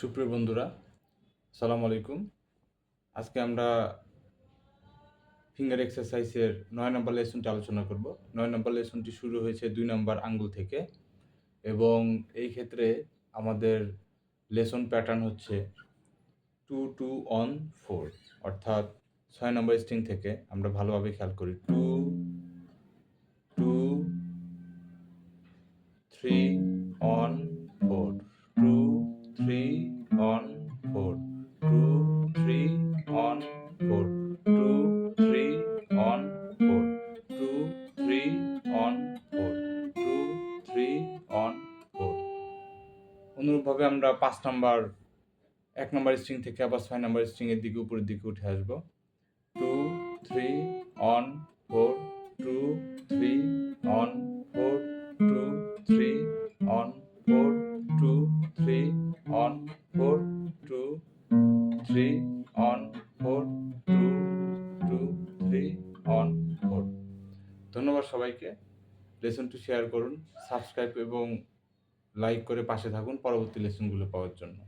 সুপ্রিয় বন্ধুরা সালাম আলাইকুম। আজকে আমরা ফিঙ্গার এক্সারসাইজের নয় নম্বর লেসনটি আলোচনা করব। নয় নম্বর লেসনটি শুরু হয়েছে দুই নম্বর আঙ্গুল থেকে এবং এই ক্ষেত্রে আমাদের লেসন প্যাটার্ন হচ্ছে টু টু অন ফোর অর্থাৎ ছয় নম্বর স্ট্রিং থেকে আমরা ভালোভাবে খেয়াল করি। টু টু থ্রি অন অনুরূপভাবে আমরা পাঁচ নাম্বার, এক নম্বর স্ট্রিং থেকে আবার ছয় নম্বর স্ট্রিং এর দিকে উপরের দিকে উঠে আসব। Two three on four two three on four two three on four two three on four two three on four two two three on four ধন্যবাদ সবাইকে। লেসনটি শেয়ার করুন সাবস্ক্রাইব এবং লাইক করে পাশে থাকুন পরবর্তী লেসনগুলো পাওয়ার জন্য।